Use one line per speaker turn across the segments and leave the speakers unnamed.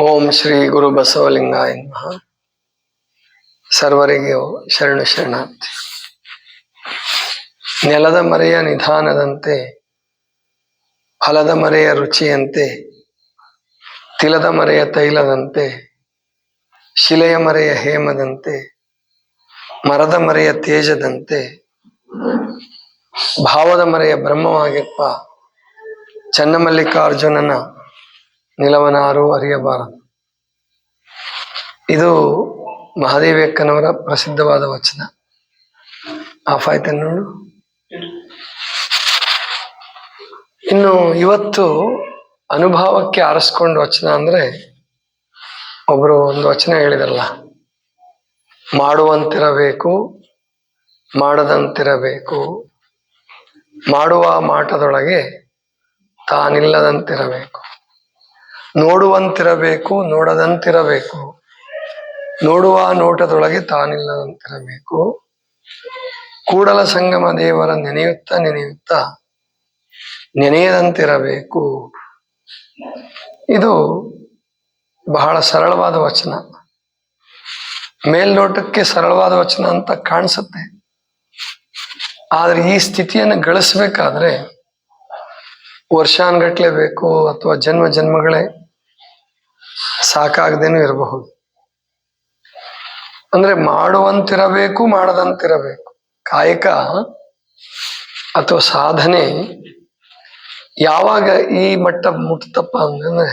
ಓಂ ಶ್ರೀ ಗುರು ಬಸವಲಿಂಗಾಯ ನಮಃ. ಸರ್ವರಿಗೆ ಶರಣು ಶರಣಾರ್ಥಿ. ನೆಲದ ಮರೆಯ ನಿಧಾನದಂತೆ, ಫಲದ ಮರೆಯ ರುಚಿಯಂತೆ, ತಿಲದ ಮರೆಯ ತೈಲದಂತೆ, ಶಿಲೆಯ ಮರೆಯ ಹೇಮದಂತೆ, ಮರದ ಮರೆಯ ತೇಜದಂತೆ, ಭಾವದ ಮರೆಯ ಬ್ರಹ್ಮವಾಗಿಪ್ಪ, ಚನ್ನಮಲ್ಲಿಕಾರ್ಜುನನ ನಿಲವನಾರು ಅರಿಯಬಾರದು. ಇದು ಮಹಾದೇವಕ್ಕನವರ ಪ್ರಸಿದ್ಧವಾದ ವಚನ. ಆಫ್ ಆಯ್ತು ನೋಡು. ಇನ್ನು ಇವತ್ತು ಅನುಭವಕ್ಕೆ ಆರಿಸ್ಕೊಂಡು ವಚನ ಅಂದ್ರೆ ಒಬ್ರು ಒಂದು ವಚನ ಹೇಳಿದ್ರಲ್ಲ, ಮಾಡುವಂತಿರಬೇಕು, ಮಾಡದಂತಿರಬೇಕು, ಮಾಡುವ ಮಾಟದೊಳಗೆ ತಾನಿಲ್ಲದಂತಿರಬೇಕು. ನೋಡುವಂತಿರಬೇಕು, ನೋಡದಂತಿರಬೇಕು. ನೋಡುವ ನೋಟದೊಳಗೆ ತಾನಿಲ್ಲದಂತಿರಬೇಕು. ಕೂಡಲ ಸಂಗಮ ದೇವರ ನೆನೆಯುತ್ತಾ ನೆನೆಯುತ್ತಾ ನೆನೆಯದಂತಿರಬೇಕು. ಇದು ಬಹಳ ಸರಳವಾದ ವಚನ. ಮೇಲ್ನೋಟಕ್ಕೆ ಸರಳವಾದ ವಚನ ಅಂತ ಕಾಣಿಸುತ್ತೆ. ಆದ್ರೆ ಈ ಸ್ಥಿತಿಯನ್ನು ಗಳಿಸ್ಬೇಕಾದ್ರೆ ವರ್ಷಾನ್ಗಟ್ಲೆ ಬೇಕು ಅಥವಾ ಜನ್ಮ ಜನ್ಮಗಳೇ ಸಾಕಾಗದೇನೂ ಇರಬಹುದು. ಅಂದ್ರೆ ಮಾಡುವಂತಿರಬೇಕು, ಮಾಡದಂತಿರಬೇಕು. ಕಾಯಕ ಅಥವಾ ಸಾಧನೆ ಯಾವಾಗ ಈ ಮಟ್ಟ ಮುಟ್ತಪ್ಪ ಅಂದ್ರೆ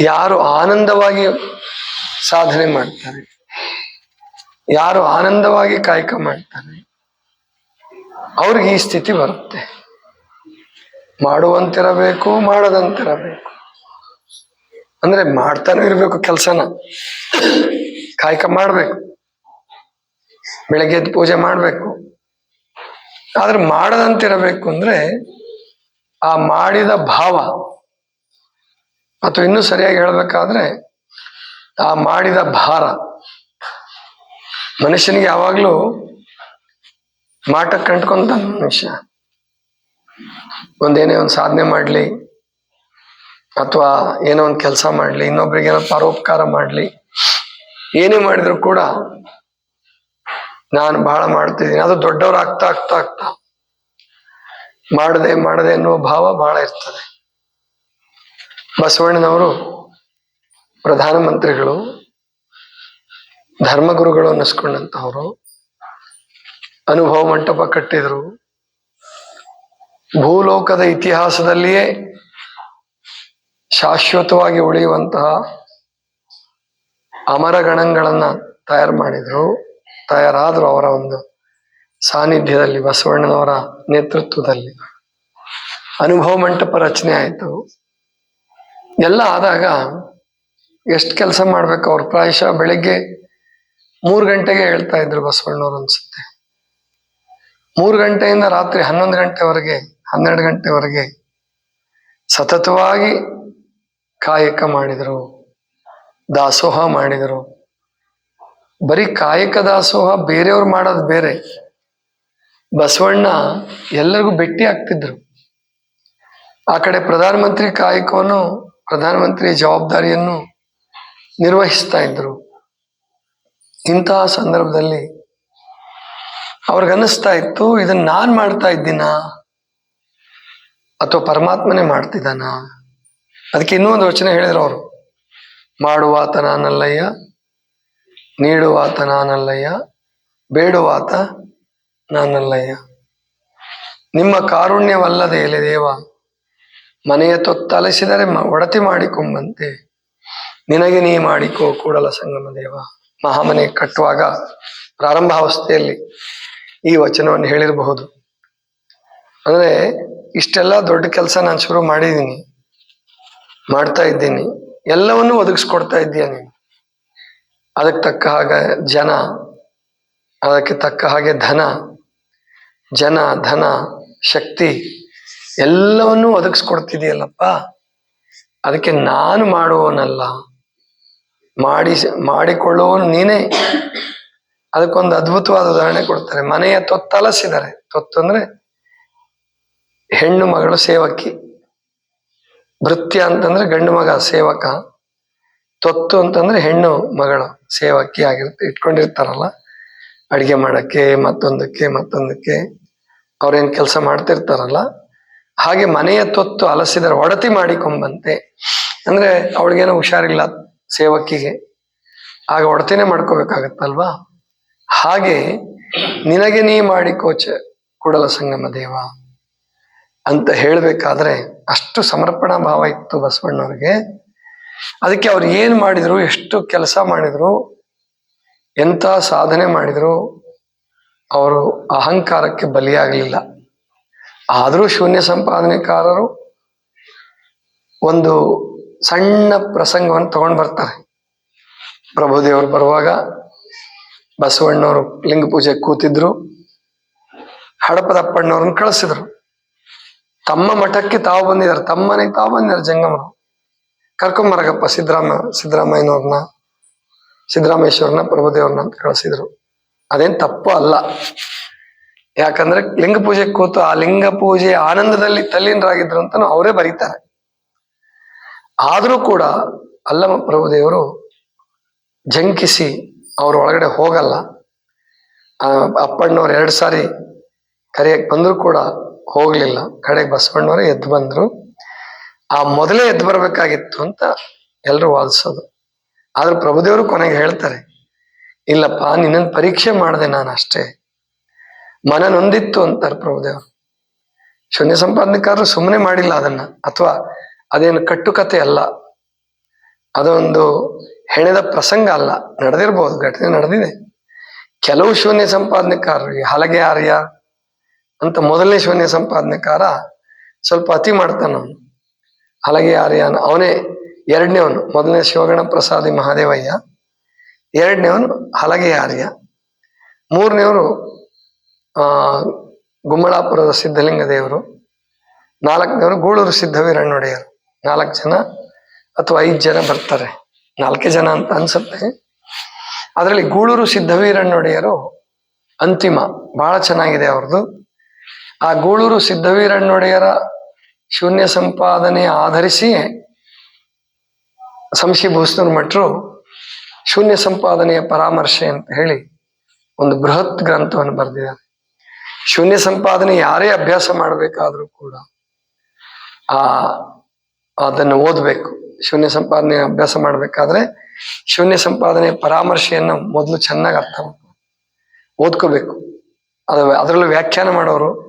ಯಾರು ಆನಂದವಾಗಿ ಸಾಧನೆ ಮಾಡ್ತಾರೆ, ಯಾರು ಆನಂದವಾಗಿ ಕಾಯಕ ಮಾಡ್ತಾರೆ, ಅವ್ರಿಗೆ ಈ ಸ್ಥಿತಿ ಬರುತ್ತೆ. ಮಾಡುವಂತಿರಬೇಕು, ಮಾಡದಂತಿರಬೇಕು. ಅಂದ್ರೆ ಮಾಡ್ತಾನೆ ಇರ್ಬೇಕು ಕೆಲ್ಸನ. ಕಾಯಕ ಮಾಡ್ಬೇಕು. ಬೆಳಗ್ಗೆ ಎದ್ದು ಪೂಜೆ ಮಾಡ್ಬೇಕು. ಆದ್ರೆ ಮಾಡದಂತಿರಬೇಕು ಅಂದ್ರೆ ಆ ಮಾಡಿದ ಭಾವ. ಮತ್ತು ಇನ್ನೂ ಸರಿಯಾಗಿ ಹೇಳ್ಬೇಕಾದ್ರೆ ಆ ಮಾಡಿದ ಭಾರ. ಮನುಷ್ಯನಿಗೆ ಯಾವಾಗ್ಲೂ ಮಾಟಕ್ಕೆ ಕಂಡ್ಕೊಂತ ಮನುಷ್ಯ. ಒಂದೇನೇ ಒಂದು ಸಾಧನೆ ಮಾಡ್ಲಿ ಅಥವಾ ಏನೋ ಒಂದು ಕೆಲಸ ಮಾಡ್ಲಿ, ಇನ್ನೊಬ್ರಿಗೆ ಏನೋ ಪರೋಪಕಾರ ಮಾಡ್ಲಿ, ಏನೇ ಮಾಡಿದ್ರು ಕೂಡ ನಾನು ಬಹಳ ಮಾಡ್ತಿದ್ದೀನಿ. ಅದು ದೊಡ್ಡವ್ರು ಆಗ್ತಾ ಆಗ್ತಾ ಆಗ್ತಾ ಮಾಡದೆ ಮಾಡದೆ ಅನ್ನುವ ಭಾವ ಬಹಳ ಇರ್ತದೆ. ಬಸವಣ್ಣನವರು ಪ್ರಧಾನಮಂತ್ರಿಗಳು, ಧರ್ಮಗುರುಗಳು ಅನ್ನಿಸ್ಕೊಂಡಂತವ್ರು, ಅನುಭವ ಮಂಟಪ ಕಟ್ಟಿದ್ರು, ಭೂಲೋಕದ ಇತಿಹಾಸದಲ್ಲಿಯೇ ಶಾಶ್ವತವಾಗಿ ಉಳಿಯುವಂತಹ ಅಮರ ಗಣಗಳನ್ನು ತಯಾರು ಮಾಡಿದ್ರು. ತಯಾರಾದರು ಅವರ ಒಂದು ಸಾನ್ನಿಧ್ಯದಲ್ಲಿ, ಬಸವಣ್ಣನವರ ನೇತೃತ್ವದಲ್ಲಿ. ಅನುಭವ ಮಂಟಪ ರಚನೆ ಆಯಿತು. ಎಲ್ಲ ಆದಾಗ ಎಷ್ಟು ಕೆಲಸ ಮಾಡ್ಬೇಕು ಅವ್ರು? ಪ್ರಾಯಶಃ ಬೆಳಿಗ್ಗೆ ಮೂರು ಗಂಟೆಗೆ ಹೇಳ್ತಾ ಇದ್ರು ಬಸವಣ್ಣವ್ರು ಅನ್ಸುತ್ತೆ. ಮೂರು ಗಂಟೆಯಿಂದ ರಾತ್ರಿ ಹನ್ನೊಂದು ಗಂಟೆವರೆಗೆ, ಹನ್ನೆರಡು ಗಂಟೆವರೆಗೆ ಸತತವಾಗಿ ಕಾಯಕ ಮಾಡಿದರು, ದಾಸೋಹ ಮಾಡಿದರು. ಬರೀ ಕಾಯಕ ದಾಸೋಹ ಬೇರೆಯವ್ರು ಮಾಡೋದು ಬೇರೆ. ಬಸವಣ್ಣ ಎಲ್ಲರಿಗೂ ಭೇಟಿ ಆಗ್ತಿದ್ರು. ಆ ಕಡೆ ಪ್ರಧಾನಮಂತ್ರಿ ಕಾಯಕವನ್ನು, ಪ್ರಧಾನಮಂತ್ರಿ ಜವಾಬ್ದಾರಿಯನ್ನು ನಿರ್ವಹಿಸ್ತಾ ಇದ್ರು. ಇಂತಹ ಸಂದರ್ಭದಲ್ಲಿ ಅವ್ರಿಗನ್ನಿಸ್ತಾ ಇತ್ತು ಇದನ್ನ ನಾನ್ ಮಾಡ್ತಾ ಇದ್ದೀನ? ಅಥವಾ ಪರಮಾತ್ಮನೇ ಮಾಡ್ತಿದ್ದಾನ? ಅದಕ್ಕೆ ಇನ್ನೂ ಒಂದು ವಚನ ಹೇಳಿದ್ರು ಅವರು. ಮಾಡುವಾತ ನಾನಲ್ಲಯ್ಯ ನೀಡುವಾತ ನಾನಲ್ಲಯ್ಯ ಬೇಡುವಾತ ನಾನಲ್ಲಯ್ಯ ನಿಮ್ಮ ಕಾರುಣ್ಯವಲ್ಲದೆ ಎಲೆ ದೇವ, ಮನೆಯ ತೊತ್ತಲಿಸಿದರೆ ಒಡತಿ ಮಾಡಿಕೊಂಬಂತೆ. ನಿನಗೆ ನೀ ಮಾಡಿಕೋ ಕೂಡಲ ಸಂಗಮ ದೇವ. ಮಹಾಮನೆ ಕಟ್ಟುವಾಗ ಪ್ರಾರಂಭಾವಸ್ಥೆಯಲ್ಲಿ ಈ ವಚನವನ್ನು ಹೇಳಿರಬಹುದು. ಅಂದ್ರೆ ಇಷ್ಟೆಲ್ಲ ದೊಡ್ಡ ಕೆಲಸ ನಾನು ಶುರು ಮಾಡಿದ್ದೀನಿ. ಮಾಡ್ತಾ ಇದ್ದೀನಿ. ಎಲ್ಲವನ್ನೂ ಒದಗಿಸ್ಕೊಡ್ತಾ ಇದ್ದೀಯ ನೀನು. ಅದಕ್ಕೆ ತಕ್ಕ ಹಾಗೆ ಜನ, ಅದಕ್ಕೆ ತಕ್ಕ ಹಾಗೆ ಧನ, ಜನ, ಧನ, ಶಕ್ತಿ ಎಲ್ಲವನ್ನೂ ಒದಗಿಸ್ಕೊಡ್ತಿದೆಯಲ್ಲಪ್ಪ ಅದಕ್ಕೆ ನಾನು ಮಾಡುವವನಲ್ಲ. ಮಾಡಿ, ಮಾಡಿಕೊಳ್ಳುವವನು ನೀನೇ. ಅದಕ್ಕೊಂದು ಅದ್ಭುತವಾದ ಉದಾಹರಣೆ ಕೊಡ್ತಾರೆ. ಮನೆಯ ತೊತ್ತಲಸಿದ್ದಾರೆ ತೊತ್ತು ಅಂದ್ರೆ ಹೆಣ್ಣು ಮಗಳು ಸೇವಕಿ. ಭೃತ್ಯ ಅಂತಂದ್ರೆ ಗಂಡು ಮಗ ಸೇವಕ, ತೊತ್ತು ಅಂತಂದ್ರೆ ಹೆಣ್ಣು ಮಗಳು ಸೇವಕಿ ಆಗಿರುತ್ತೆ ಇಟ್ಕೊಂಡಿರ್ತಾರಲ್ಲ, ಅಡಿಗೆ ಮಾಡಕ್ಕೆ, ಮತ್ತೊಂದಕ್ಕೆ ಮತ್ತೊಂದಕ್ಕೆ, ಅವ್ರೇನ್ ಕೆಲಸ ಮಾಡ್ತಿರ್ತಾರಲ್ಲ, ಹಾಗೆ ಮನೆಯ ತೊತ್ತು ಅಲಸಿದ್ರೆ, ಒಡತಿ ಮಾಡಿಕೊಂಬಂತೆ, ಅಂದ್ರೆ ಅವಳಿಗೇನೋ ಹುಷಾರಿಲ್ಲ ಸೇವಕಿಗೆ, ಆಗ ಒಡತಿನೇ ಮಾಡ್ಕೋಬೇಕಾಗತ್ತಲ್ವಾ? ಹಾಗೆ ನಿನಗೆ ನೀ ಮಾಡಿ ಮಾಡಿಕೋಚ ಕೂಡಲ ಸಂಗಮ ದೇವ ಅಂತ ಹೇಳ್ಬೇಕಾದ್ರೆ ಅಷ್ಟು ಸಮರ್ಪಣಾ ಭಾವ ಇತ್ತು ಬಸವಣ್ಣವ್ರಿಗೆ. ಅದಕ್ಕೆ ಅವ್ರು ಏನ್ ಮಾಡಿದ್ರು, ಎಷ್ಟು ಕೆಲಸ ಮಾಡಿದ್ರು, ಎಂತ ಸಾಧನೆ ಮಾಡಿದ್ರು, ಅವರು ಅಹಂಕಾರಕ್ಕೆ ಬಲಿಯಾಗಲಿಲ್ಲ. ಆದರೂ ಶೂನ್ಯ ಸಂಪಾದನೆಕಾರರು ಒಂದು ಸಣ್ಣ ಪ್ರಸಂಗವನ್ನು ತಗೊಂಡು ಬರ್ತಾರೆ. ಪ್ರಭುದೇವರು ಬರುವಾಗ ಬಸವಣ್ಣವರು ಲಿಂಗ ಪೂಜೆ ಕೂತಿದ್ರು, ಹಡಪದಪ್ಪಣ್ಣವ್ರನ್ನ ಕಳಿಸಿದ್ರು. ತಮ್ಮ ಮಠಕ್ಕೆ ತಾವು ಬಂದಿದ್ದಾರೆ. ತಮ್ಮನೆ ತಾವು ಬಂದಿದ್ದಾರೆ ಜಂಗಮರು. ಕರ್ಕೊಂಬರಗಪ್ಪ ಸಿದ್ದರಾಮ, ಸಿದ್ದರಾಮಯ್ಯನವ್ರನ್ನ ಸಿದ್ದರಾಮೇಶ್ವರನ ಪ್ರಭುದೇವ್ರನ್ನ ಅಂತ ಕಳಿಸಿದ್ರು. ಅದೇನ್ ತಪ್ಪು ಅಲ್ಲ. ಯಾಕಂದ್ರೆ ಲಿಂಗ ಪೂಜೆ ಕೂತು ಆ ಲಿಂಗ ಪೂಜೆ ಆನಂದದಲ್ಲಿ ತಲ್ಲೀನರಾಗಿದ್ರು ಅಂತ ಅವರೇ ಬರೀತಾರೆ. ಆದ್ರೂ ಕೂಡ ಅಲ್ಲಮ ಪ್ರಭುದೇವರು ಜಂಕಿಸಿ ಅವ್ರ ಒಳಗಡೆ ಹೋಗಲ್ಲ. ಅಪ್ಪಣ್ಣವ್ರು ಎರಡು ಸಾರಿ ಕರೆಯಕ್ಕೆ ಬಂದರೂ ಕೂಡ ಹೋಗ್ಲಿಲ್ಲ. ಕಡೆಗೆ ಬಸವಣ್ಣವರೇ ಎದ್ದು ಬಂದ್ರು. ಆ ಮೊದಲೇ ಎದ್ದು ಬರ್ಬೇಕಾಗಿತ್ತು ಅಂತ ಎಲ್ಲರೂ ವಾದಿಸೋದು ಆದ್ರೆ ಪ್ರಭುದೇವರು ಕೊನೆಗೆ ಹೇಳ್ತಾರೆ, ಇಲ್ಲಪ್ಪ, ನಿನ್ನನ್ನು ಪರೀಕ್ಷೆ ಮಾಡಿದೆ ನಾನು ಅಷ್ಟೇ. ಮನ ನೊಂದಿತ್ತು ಅಂತಾರೆ ಪ್ರಭುದೇವರು. ಶೂನ್ಯ ಸಂಪಾದನೆಕಾರರು ಸುಮ್ಮನೆ ಮಾಡಿಲ್ಲ ಅದನ್ನ. ಅಥವಾ ಅದೇನು ಕಟ್ಟುಕತೆ ಅಲ್ಲ. ಅದೊಂದು ಹೆಣೆದ ಪ್ರಸಂಗ ಅಲ್ಲ. ನಡೆದಿರ್ಬೋದು, ಘಟನೆ ನಡೆದಿದೆ. ಕೆಲವು ಶೂನ್ಯ ಸಂಪಾದನೆಕಾರರು ಹಲಗೆ ಆರ್ಯ ಅಂತ ಮೊದಲನೇ ಶೂನ್ಯ ಸಂಪಾದನೆಕಾರ ಸ್ವಲ್ಪ ಅತಿ ಮಾಡ್ತಾನ ಅವನು. ಹಲಗೆ ಆರ್ಯನ, ಅವನೇ ಎರಡನೇವನು, ಮೊದಲನೇ ಶಿವಗಣ ಪ್ರಸಾದಿ ಮಹಾದೇವಯ್ಯ, ಎರಡನೇವನು ಹಲಗೆ ಆರ್ಯ, ಮೂರನೇವರು ಗುಮ್ಮಳಾಪುರದ ಸಿದ್ಧಲಿಂಗ ದೇವರು, ನಾಲ್ಕನೇವರು ಗೂಳೂರು ಸಿದ್ಧವೀರಣ್ಣೊಡೆಯರು. ನಾಲ್ಕು ಜನ ಅಥವಾ ಐದು ಜನ ಬರ್ತಾರೆ. ನಾಲ್ಕೇ ಜನ ಅಂತ ಅನ್ಸುತ್ತೆ. ಅದರಲ್ಲಿ ಗೂಳೂರು ಸಿದ್ಧವೀರಣ್ಣೊಡೆಯರು ಅಂತಿಮ. ಬಹಳ ಚೆನ್ನಾಗಿದೆ ಅವ್ರದ್ದು. ಆ ಗೂಳೂರು ಸಿದ್ಧವೀರಣ್ಣೊಡೆಯರ ಶೂನ್ಯ ಸಂಪಾದನೆ ಆಧರಿಸಿ ಸಂಶಿ ಭೂಸ್ನೂರ್ ಮಠರು ಶೂನ್ಯ ಸಂಪಾದನೆಯ ಪರಾಮರ್ಶೆ ಅಂತ ಹೇಳಿ ಒಂದು ಬೃಹತ್ ಗ್ರಂಥವನ್ನು ಬರೆದಿದ್ದಾರೆ. ಶೂನ್ಯ ಸಂಪಾದನೆ ಯಾರೇ ಅಭ್ಯಾಸ ಮಾಡಬೇಕಾದ್ರೂ ಕೂಡ ಆ, ಅದನ್ನು ಓದಬೇಕು. ಶೂನ್ಯ ಸಂಪಾದನೆ ಅಭ್ಯಾಸ ಮಾಡಬೇಕಾದ್ರೆ ಶೂನ್ಯ ಸಂಪಾದನೆ ಪರಾಮರ್ಶೆಯನ್ನು ಮೊದಲು ಚೆನ್ನಾಗಿ ಅರ್ಥ ಓದ್ಕೋಬೇಕು. ಅದು ಅದರಲ್ಲೂ ವ್ಯಾಖ್ಯಾನ ಮಾಡೋರು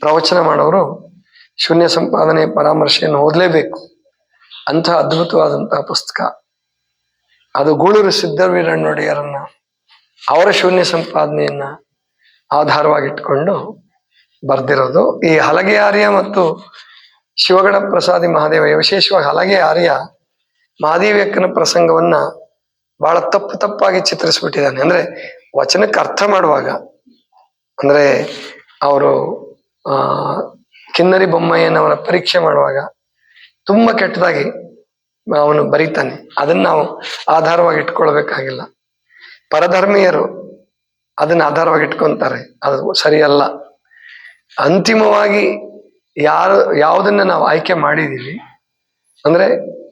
ಪ್ರವಚನ ಮಾಡೋರು ಶೂನ್ಯ ಸಂಪಾದನೆ ಪರಾಮರ್ಶೆಯನ್ನು ಓದಲೇಬೇಕು. ಅಂಥ ಅದ್ಭುತವಾದಂತಹ ಪುಸ್ತಕ. ಅದು ಗೂಳೂರು ಸಿದ್ದವೀರಣ್ಣೊಡೆಯರನ್ನ ಅವರ ಶೂನ್ಯ ಸಂಪಾದನೆಯನ್ನ ಆಧಾರವಾಗಿಟ್ಕೊಂಡು ಬರ್ದಿರೋದು ಈ ಹಲಗೆ ಆರ್ಯ ಮತ್ತು ಶಿವಗಣ ಪ್ರಸಾದಿ ಮಹಾದೇವ ವಿಶೇಷವಾಗಿ ಹಲಗೆ ಆರ್ಯ ಮಹಾದೇವಿಯಕ್ಕನ ಪ್ರಸಂಗವನ್ನ ಬಹಳ ತಪ್ಪು ತಪ್ಪಾಗಿ ಚಿತ್ರಿಸ್ಬಿಟ್ಟಿದ್ದಾನೆ. ಅಂದ್ರೆ ವಚನಕ್ಕೆ ಅರ್ಥ ಮಾಡುವಾಗ, ಅಂದ್ರೆ ಅವರು ಆ, ಕಿನ್ನರಿ ಬೊಮ್ಮಯ್ಯನವರ ಪರೀಕ್ಷೆ ಮಾಡುವಾಗ ತುಂಬಾ ಕೆಟ್ಟದಾಗಿ ಅವನು ಬರೀತಾನೆ. ಅದನ್ನ ನಾವು ಆಧಾರವಾಗಿ ಇಟ್ಕೊಳ್ಬೇಕಾಗಿಲ್ಲ. ಪರಧರ್ಮೀಯರು ಅದನ್ನ ಆಧಾರವಾಗಿ ಇಟ್ಕೊಂತಾರೆ. ಅದು ಸರಿಯಲ್ಲ. ಅಂತಿಮವಾಗಿ ಯಾರು, ಯಾವುದನ್ನ ನಾವು ಆಯ್ಕೆ ಮಾಡಿದೀವಿ, ಅಂದ್ರೆ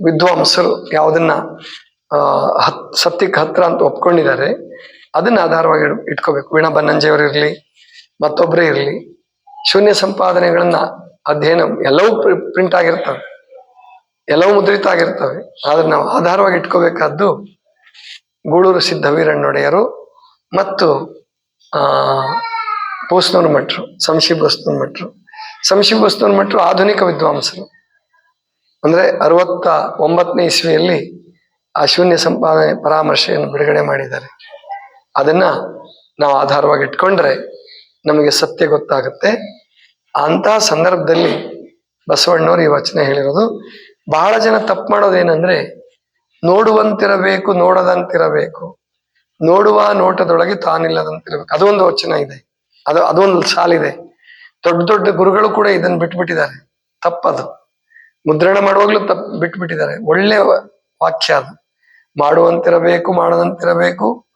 ವಿದ್ವಾಂಸರು ಯಾವುದನ್ನ ಹತ್ ಸತ್ಯಕ್ಕೆ ಹತ್ರ ಅಂತ ಒಪ್ಕೊಂಡಿದ್ದಾರೆ, ಅದನ್ನ ಆಧಾರವಾಗಿ ಇಟ್ಕೋಬೇಕು. ವೀಣಾ ಬನ್ನಂಜೆಯವರು ಇರಲಿ ಮತ್ತೊಬ್ಬರೇ ಇರ್ಲಿ ಶೂನ್ಯ ಸಂಪಾದನೆಗಳನ್ನ ಅಧ್ಯಯನ ಎಲ್ಲವೂ ಪ್ರಿಂಟ್ ಆಗಿರ್ತವೆ. ಎಲ್ಲವೂ ಮುದ್ರಿತ ಆಗಿರ್ತವೆ. ಆದ್ರೆ ನಾವು ಆಧಾರವಾಗಿ ಇಟ್ಕೋಬೇಕಾದ್ದು ಗೂಳೂರು ಸಿದ್ಧವೀರಣ್ಣೊಡೆಯರು ಮತ್ತು, ಆ, ಬೋಸ್ನೂರು ಮಠರು, ಸಂಶಿ ಬೋಸ್ನೂರು ಮಠರು. ಸಂಶಿ ಬೋಸ್ನೂರು ಮಠರು ಆಧುನಿಕ ವಿದ್ವಾಂಸರು. ಅಂದ್ರೆ ಅರವತ್ತ ಒಂಬತ್ತನೇ ಇಸ್ವಿಯಲ್ಲಿ ಆ ಶೂನ್ಯ ಸಂಪಾದನೆ ಪರಾಮರ್ಶೆಯನ್ನು ಬಿಡುಗಡೆ ಮಾಡಿದ್ದಾರೆ. ಅದನ್ನ ನಾವು ಆಧಾರವಾಗಿ ಇಟ್ಕೊಂಡ್ರೆ ನಮಗೆ ಸತ್ಯ ಗೊತ್ತಾಗುತ್ತೆ. ಅಂತ ಸಂದರ್ಭದಲ್ಲಿ ಬಸವಣ್ಣವರು ಈ ವಚನ ಹೇಳಿರೋದು, ಬಹಳ ಜನ ತಪ್ಪು ಮಾಡೋದೇನೆಂದ್ರೆ, ನೋಡುವಂತಿರಬೇಕು, ನೋಡದಂತಿರಬೇಕು. ನೋಡುವ ನೋಟದೊಳಗೆ ತಾನಿಲ್ಲದಂತಿರಬೇಕು. ಅದೊಂದು ವಚನ ಇದೆ. ಅದು, ಅದೊಂದು ಸಾಲಿದೆ. ದೊಡ್ಡ ದೊಡ್ಡ ಗುರುಗಳು ಕೂಡ ಇದನ್ನ ಬಿಟ್ಬಿಟ್ಟಿದ್ದಾರೆ. ತಪ್ಪದು. ಮುದ್ರಣ ಮಾಡುವಾಗ್ಲೂ ತಪ್ಪು ಬಿಟ್ಬಿಟ್ಟಿದ್ದಾರೆ. ಒಳ್ಳೆ ವ- ವಾಕ್ಯ ಅದು. ಮಾಡುವಂತಿರಬೇಕು, ಮಾಡದಂತಿರಬೇಕು.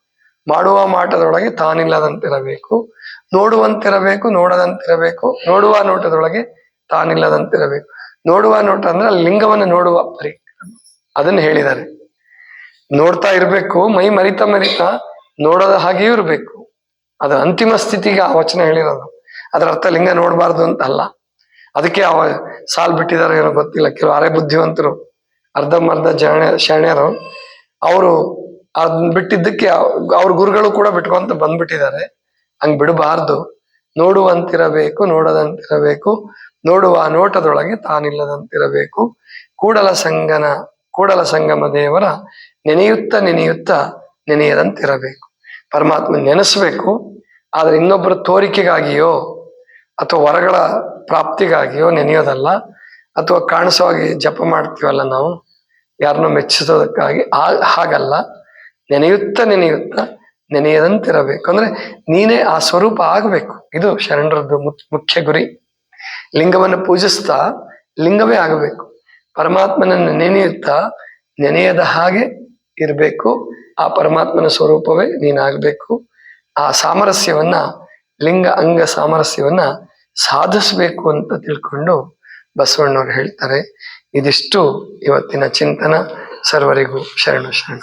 ಮಾಡುವ ಮಾಟದೊಳಗೆ ತಾನಿಲ್ಲದಂತಿರಬೇಕು. ನೋಡುವಂತಿರಬೇಕು, ನೋಡದಂತಿರಬೇಕು. ನೋಡುವ ನೋಟದೊಳಗೆ ತಾನಿಲ್ಲದಂತಿರಬೇಕು. ನೋಡುವ ನೋಟ ಅಂದ್ರೆ ಲಿಂಗವನ್ನು ನೋಡುವ ಪರಿ ಅದನ್ನ ಹೇಳಿದ್ದಾರೆ. ನೋಡ್ತಾ ಇರಬೇಕು, ಮೈ ಮರಿತಾ ಮರಿತಾ ನೋಡದ ಹಾಗೆಯೂ ಇರಬೇಕು. ಅದು ಅಂತಿಮ ಸ್ಥಿತಿಗೆ ಆ ವಚನ ಹೇಳಿರೋದು. ಅದರ ಅರ್ಥ ಲಿಂಗ ನೋಡಬಾರ್ದು ಅಂತ ಅಲ್ಲ. ಅದಕ್ಕೆ ಅವ ಸಾಲ್ ಬಿಟ್ಟಿದ್ದಾರೆ ಏನೋ ಗೊತ್ತಿಲ್ಲ. ಕೆಲವು ಅರೆ ಬುದ್ಧಿವಂತರು ಅರ್ಧಂಬರ್ಧ ಜಾಣ ಶಾಣ್ಯರು ಅವರು ಅದನ್ನ ಬಿಟ್ಟಿದ್ದಕ್ಕೆ ಅವ್- ಅವ್ರ ಗುರುಗಳು ಕೂಡ ಬಿಟ್ಕೊಂತ ಬಂದ್ಬಿಟ್ಟಿದ್ದಾರೆ. ಹಂಗ್ ಬಿಡಬಾರ್ದು. ನೋಡುವಂತಿರಬೇಕು, ನೋಡದಂತಿರಬೇಕು. ನೋಡುವ ನೋಟದೊಳಗೆ ತಾನಿಲ್ಲದಂತಿರಬೇಕು. ಕೂಡಲ ಸಂಗನ, ಕೂಡಲ ಸಂಗಮ ದೇವರ ನೆನೆಯುತ್ತ ನೆನೆಯುತ್ತ ನೆನೆಯದಂತಿರಬೇಕು. ಪರಮಾತ್ಮ ನೆನೆಸ್ಬೇಕು, ಆದರೆ ಇನ್ನೊಬ್ಬರ ತೋರಿಕೆಗಾಗಿಯೋ ಅಥವಾ ವರಗಳ ಪ್ರಾಪ್ತಿಗಾಗಿಯೋ ನೆನೆಯೋದಲ್ಲ. ಅಥವಾ ಕಾಣಿಸೋವಾಗಿ ಜಪ ಮಾಡ್ತೀವಲ್ಲ ನಾವು, ಯಾರನ್ನೋ ಮೆಚ್ಚಿಸೋದಕ್ಕಾಗಿ ಆ- ಹಾಗಲ್ಲ. ನೆನೆಯುತ್ತ ನೆನೆಯುತ್ತ ನೆನೆಯದಂತಿರಬೇಕು. ಅಂದ್ರೆ ನೀನೇ ಆ ಸ್ವರೂಪ ಆಗಬೇಕು. ಇದು ಶರಣರದ್ದು ಮುಖ್ಯ ಗುರಿ. ಲಿಂಗವನ್ನು ಪೂಜಿಸ್ತಾ ಲಿಂಗವೇ ಆಗಬೇಕು. ಪರಮಾತ್ಮನನ್ನು ನೆನೆಯುತ್ತಾ ನೆನೆಯದ ಹಾಗೆ ಇರಬೇಕು. ಆ ಪರಮಾತ್ಮನ ಸ್ವರೂಪವೇ ನೀನಾಗಬೇಕು. ಆ ಸಾಮರಸ್ಯವನ್ನ, ಲಿಂಗ ಅಂಗ ಸಾಮರಸ್ಯವನ್ನ ಸಾಧಿಸಬೇಕು ಅಂತ ತಿಳ್ಕೊಂಡು ಬಸವಣ್ಣವ್ರು ಹೇಳ್ತಾರೆ. ಇದಿಷ್ಟು ಇವತ್ತಿನ ಚಿಂತನ. ಸರ್ವರಿಗೂ ಶರಣು ಶರಣ.